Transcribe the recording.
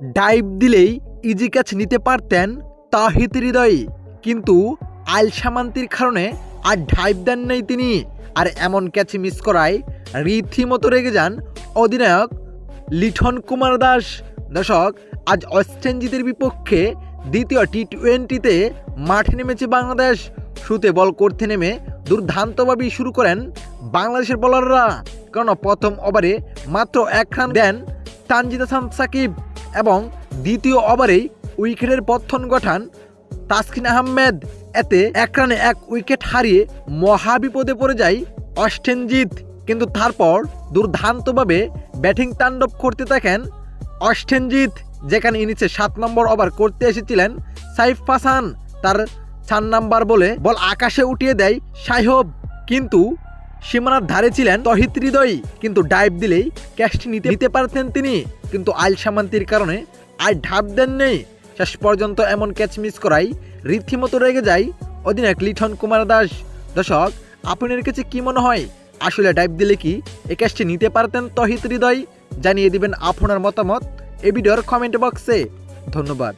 Dive দিলেই easy catch নিতে পারতেন তাহিদ হৃদয় কিন্তু আইল সামান্তির কারণে আর ডাইভ দেন নেই তিনি। আর এমন ক্যাচ মিস করায় রীতিমতো রেগে যান অধিনায়ক লিঠন কুমার দাস। দর্শক, আজ ওয়েস্ট বিপক্ষে দ্বিতীয় টি টোয়েন্টিতে মাঠে নেমেছে বাংলাদেশ। শুতে বল করতে নেমে দুর্দান্তভাবেই শুরু করেন বাংলাদেশের বলাররা কারণ প্রথম ওভারে মাত্র এক রান দেন তানজিদ হাসান সাকিব। এবং দ্বিতীয় ওভারেই উইকেটের পত্তন গঠান তাসকিন আহমেদ। এতে এক রানে এক উইকেট হারিয়ে মহাবিপদে পড়ে যায় অস্টেনজিৎ কিন্তু তারপর দুর্ধান্তভাবে ব্যাটিং তাণ্ডব করতে থাকেন অস্টেনজিৎ যেখানে ইনিংসে সাত নম্বর ওভার করতে এসেছিলেন সাইফ হাসান, তার চার নাম্বার বলে বল আকাশে উঠিয়ে দেয় সাইহব। কিন্তু সীমানার ধারে ছিলেন তহিত হৃদয়, কিন্তু ডাইভ দিলেই ক্যাচটি নিতে নিতে পারতেন তিনি, কিন্তু আইল সামান্তির কারণে আর ঢাপ দেন নেই শেষ পর্যন্ত এমন ক্যাচ মিস করাই রীতিমতো রেগে যায় অধিনায়ক লিঠন কুমার দাস। দর্শক আপনার কাছে কি মনে হয়? আসলে ডাইভ দিলে কি এই ক্যাচটি নিতে পারতেন তহিত হৃদয়? জানিয়ে দিবেন আপনার মতামত। এই ভিডিওর কমেন্ট বক্সে। ধন্যবাদ।